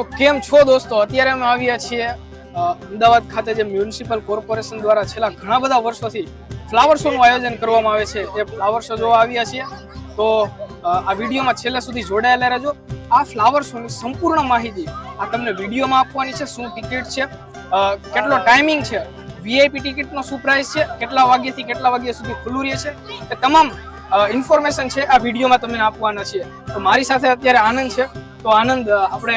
તો કેમ છો દોસ્તો? અત્યારે અમે આવ્યા છીએ અમદાવાદ ખાતે જે મ્યુનિસિપલ કોર્પોરેશન દ્વારા છેલ્લા ઘણા બધા વર્ષોથી ફ્લાવર શોનું આયોજન કરવામાં આવે છે. એ ફ્લાવર શો જોવા આવ્યા છીએ. તો આ વિડીયોમાં છેલ્લા સુધી જોડાયેલા રહેજો. આ ફ્લાવર શોની સંપૂર્ણ માહિતી આ તમને વિડીયોમાં આપવાની છે, શું ટિકિટ છે કેટલો ટાઈમિંગ છે વીઆઈપી ટિકિટનો શું પ્રાઇસ છે, કેટલા વાગ્યાથી કેટલા વાગ્યા સુધી ખુલ્લું રહે છે, એ તમામ ઇન્ફોર્મેશન છે આ વિડીયોમાં તમને આપવાના છીએ. તો મારી સાથે અત્યારે આનંદ છે. તો આનંદ આપણે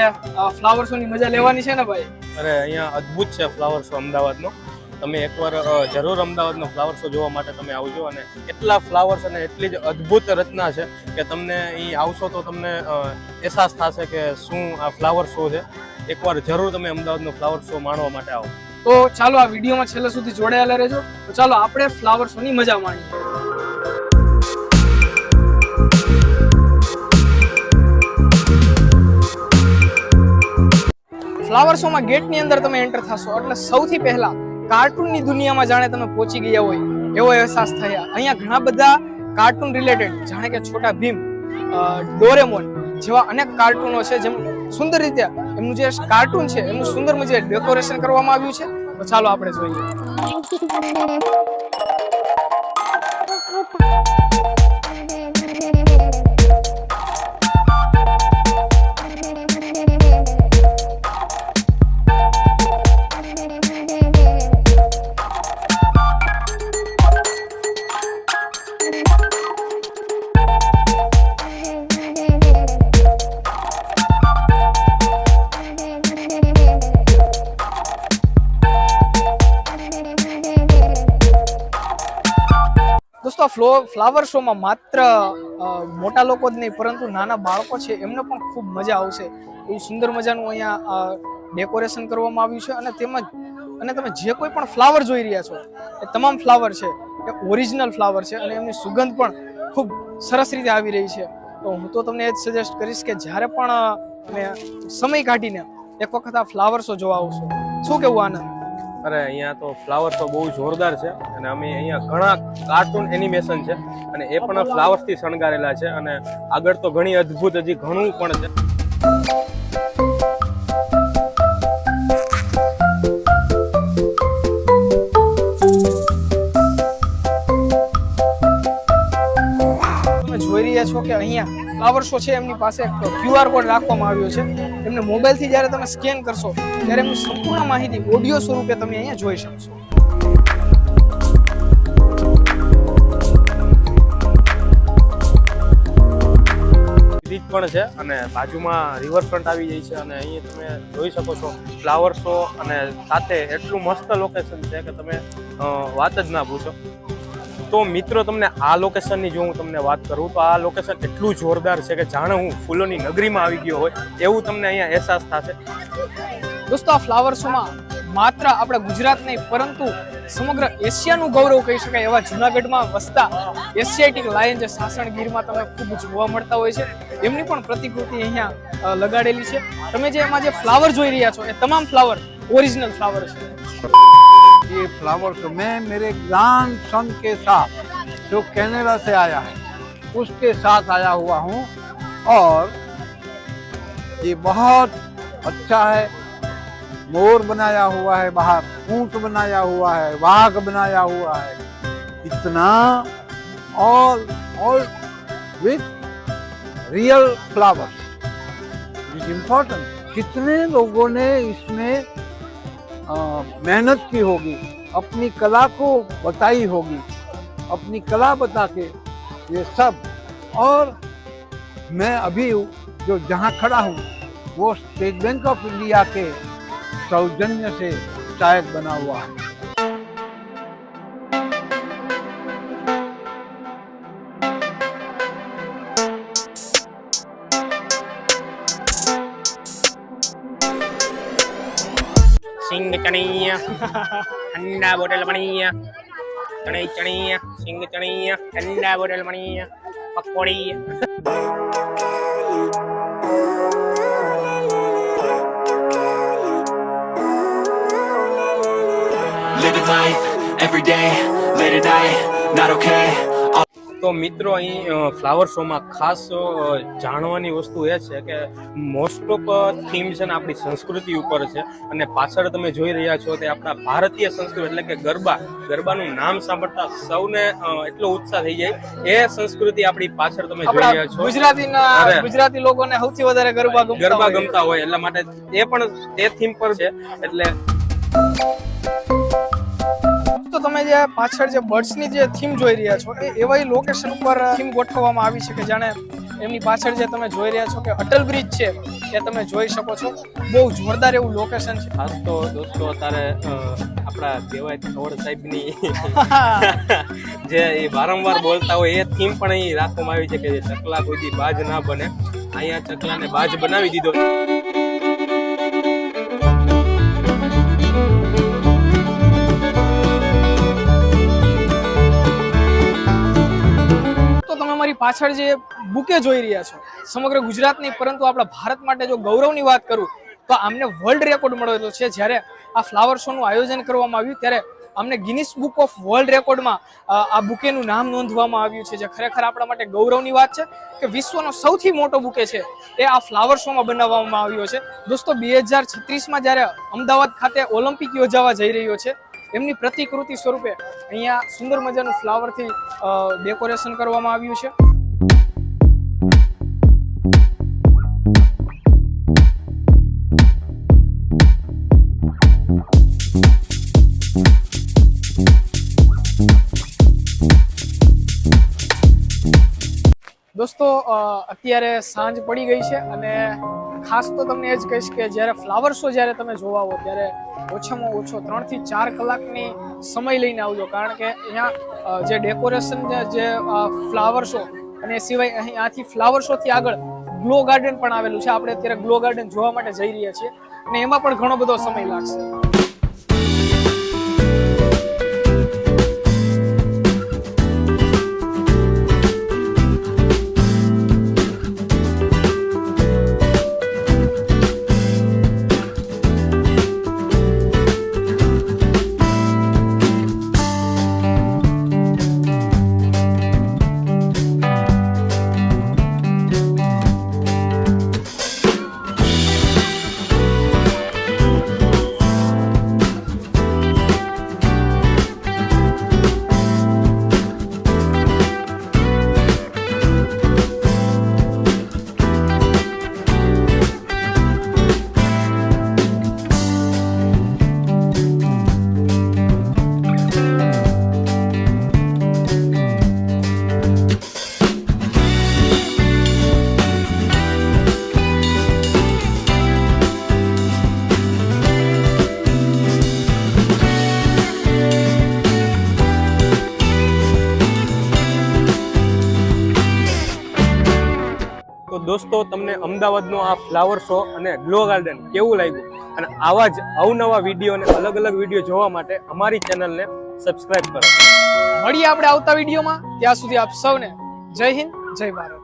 ફ્લાવર શોની મજા લેવાની છે ને ભાઈ? અરે અહીંયા અદ્ભુત છે ફ્લાવર શો અમદાવાદનો. તમે એકવાર જરૂર અમદાવાદનો ફ્લાવર શો જોવા માટે તમે આવજો અને એટલા ફ્લાવર્સ અને એટલી જ અદ્ભુત રચના છે કે તમને અહીં આવશો તો તમને અહેસાસ થશે કે શું આ ફ્લાવર શો છે. એકવાર જરૂર તમે અમદાવાદનો ફ્લાવર શો માણવા માટે આવો. તો ચાલો આ વિડીયોમાં છેલ્લે સુધી જોડાયેલા રહેજો. તો ચાલો આપણે ફ્લાવર શોની મજા માણીએ. ફ્લાવર શોમાં ગેટની અંદર તમે એન્ટર થશો. એટલે સૌથી પહેલા કાર્ટૂનની દુનિયામાં જાણે તમે પહોંચી ગયા હોય, એવો અહેસાસ થયા. અહીંયા ઘણા બધા કાર્ટૂન રિલેટેડ જાણે કે છોટા ભીમ ડોરેમોન જેવા અનેક કાર્ટૂનો છે જેમ સુંદર રીતે એમનું જે કાર્ટૂન છે, એમનું સુંદર મજે ડેકોરેશન કરવામાં આવ્યું છે. ચાલો આપણે જોઈએ. દોસ્તો ફ્લો ફ્લાવર શોમાં માત્ર મોટા લોકો જ નહીં, પરંતુ નાના બાળકો છે, એમને પણ ખૂબ મજા આવશે. એવું સુંદર મજાનું અહીંયા ડેકોરેશન કરવામાં આવ્યું છે અને તેમજ, અને તમે જે કોઈ પણ ફ્લાવર જોઈ રહ્યા છો, એ તમામ ફ્લાવર છે, એ ઓરિજિનલ ફ્લાવર છે અને એમની સુગંધ પણ ખૂબ સરસ રીતે આવી રહી છે. તો હું તો તમને એ જ સજેસ્ટ કરીશ કે જ્યારે પણ તમે સમય કાઢીને એક વખત આ ફ્લાવર શો જોવા આવશો, શું કેવું આનંદ અરે અહીંયા તો ફ્લાવર તો બહુ જોરદાર છે અને અમે અહીંયા ઘણા કાર્ટૂન એનિમેશન છે અને એ પણ ફ્લાવર્સથી શણગારેલા છે અને આગળ તો ઘણી અદ્ભુત, હજી ઘણું પણ છે. તમે જોઈ રહ્યા છો કે અહીંયા ફ્લાવર છે એમની પાસે એક ક્યુઆર કોડ રાખવામાં આવ્યો છે. એમને મોબાઈલથી જ્યારે તમે સ્કેન કરશો, ત્યારે એમની સંપૂર્ણ માહિતી ઓડિયો સ્વરૂપે તમે અહીંયા જોઈ શકશો. બીચ પણ છે અને બાજુમાં રિવરફ્રન્ટ આવી જાય છે અને અહીં તમે જોઈ શકો છો ફ્લાવર શો અને સાથે એટલું મસ્ત લોકેશન છે કે તમે વાત જ ના પૂછો. તો મિત્રો, તમને આ લોકેશનની જો હું તમને વાત કરું, તો આ લોકેશન એટલું જોરદાર છે કે જાણે હું ફૂલોની નગરીમાં આવી ગયો હોય, એવું તમને અહીંયા અહેસાસ થશે. દોસ્તો, આ ફ્લાવર શોમાં માત્ર આપણે ગુજરાત નહીં, પરંતુ સમગ્ર એશિયાનું ગૌરવ કહી શકાય એવા જુનાગઢમાં વસતા એશિયાટિક લાયન જે સાસણ ગીરમાં તમે ખૂબ જોવા મળતા હોય છે. એમની પણ પ્રતિકૃતિ અહીંયા લગાડેલી છે. તમે જે એમાં જે ફ્લાવર જોઈ રહ્યા છો, એ તમામ ફ્લાવર ઓરિજિનલ ફ્લાવર છે. ये फ्लावर शो मैं मेरे ग्रांड सन के साथ जो कनाडा से आया है, उसके साथ आया हुआ हूँ और ये बहुत अच्छा है। मोर बनाया हुआ है, बाहर ऊँट बनाया हुआ है वाघ बनाया हुआ है। इतना और और with real flowers is important कितने लोगों ने इसमें मेहनत की होगी, अपनी कला को बताई होगी, अपनी कला बता के ये सब। और मैं अभी जो जहाँ खड़ा हूँ, वो स्टेट बैंक ऑफ़ इंडिया के सौजन्य से शायद बना हुआ है। സിംഗ് ചണിയ ഠണ്ടാ ബോട്ടൽ മണിയ ചണി ചണിയ സിംഗ് ചണിയ ഠണ്ടാ ബോട്ടൽ മണിയ പക്കോടി Living life every day, late at night, not okay. તો મિત્રો અહીં ફ્લાવર શોમાં ખાસ જાણવાની વસ્તુ એ છે કે મોસ્ટ ઓફ થીમ છે ને આપણી સંસ્કૃતિ ઉપર છે. અને પાછળ તમે જોઈ રહ્યા છો તે આપણા ભારતીય સંસ્કૃતિ એટલે કે ગરબા. ગરબાનું નામ સાંભળતા સૌને એટલો ઉત્સાહ થઈ જાય. એ સંસ્કૃતિ આપણી પાછળ તમે જોઈ રહ્યા છો. ગુજરાતીના ગુજરાતી લોકોને સૌથી વધારે ગરબા ગરબા ગમતા હોય એટલા માટે એ પણ તે થીમ પર છે. એટલે તમે જે પાછળ જે બર્ડ્સની જે થીમ જોઈ રહ્યા છો એ એવા લોકેશન ઉપર થીમ ગોઠવવામાં આવી છે કે જાણે એમની પાછળ જે તમે જોઈ રહ્યા છો કે અટલ બ્રિજ છે એ તમે જોઈ શકો છો. બહુ જોરદાર એવું લોકેશન છે. ખાસ તો દોસ્તો અત્યારે આપણા કહેવાય થોડ સાહેબની જે એ વારંવાર બોલતા હોય એ થીમ પણ અહીં રાખવામાં આવી છે કે જે ચકલા કોઈ બાજ ના બને. અહીંયા ચકલાને બાજ બનાવી દીધો. પાછળ જે બુકે જોઈ રહ્યા છો, સમગ્ર ગુજરાતની, પરંતુ આપણા ભારત માટે જો ગૌરવની વાત કરું, તો આમને વર્લ્ડ રેકોર્ડ મળેલો છે. જ્યારે આ ફ્લાવર શોનું આયોજન કરવામાં આવ્યું, ત્યારે અમને ગિનિસ બુક ઓફ વર્લ્ડ રેકોર્ડમાં આ બુકેનું નામ નોંધવામાં આવ્યું છે, જે ખરેખર આપણા માટે ગૌરવની વાત છે કે વિશ્વનો સૌથી મોટો બુકે છે, એ આ ફ્લાવર શોમાં બનાવવામાં આવ્યો છે. દોસ્તો, બે હજાર છત્રીસમાં જ્યારે અમદાવાદ ખાતે ઓલિમ્પિક યોજાવા જઈ રહ્યો છે, એમની પ્રતિકૃતિ સ્વરૂપે અહીંયા સુંદર મજાનું ફ્લાવરથી ડેકોરેશન કરવામાં આવ્યું છે. દોસ્તો અત્યારે સાંજ પડી ગઈ છે અને ખાસ તો તમને એ જ કહીશ કે જ્યારે ફ્લાવર શો જ્યારે તમે જોવા આવો, ત્યારે ઓછામાં ઓછો ત્રણથી ચાર કલાકની સમય લઈને આવજો. કારણ કે અહીંયા જે ડેકોરેશન જે ફ્લાવર શો અને સિવાય અહીં આથી ફ્લાવર શોથી આગળ ગ્લો ગાર્ડન પણ આવેલું છે. આપણે અત્યારે ગ્લો ગાર્ડન જોવા માટે જઈ રહ્યા છીએ અને એમાં પણ ઘણો બધો સમય લાગશે. તો દોસ્તો, તમને અમદાવાદનો આ ફ્લાવર શો અને ગ્લો ગાર્ડન કેવું લાગ્યું? અને આવા જ અવનવા વીડિયો અને અલગ અલગ વીડિયો જોવા માટે અમારી ચેનલને સબસ્ક્રાઇબ કરો. મળીએ આપણે આવતા વિડીયોમાં ત્યાં સુધી આપ સૌને જય હિન્દ, જય ભારત.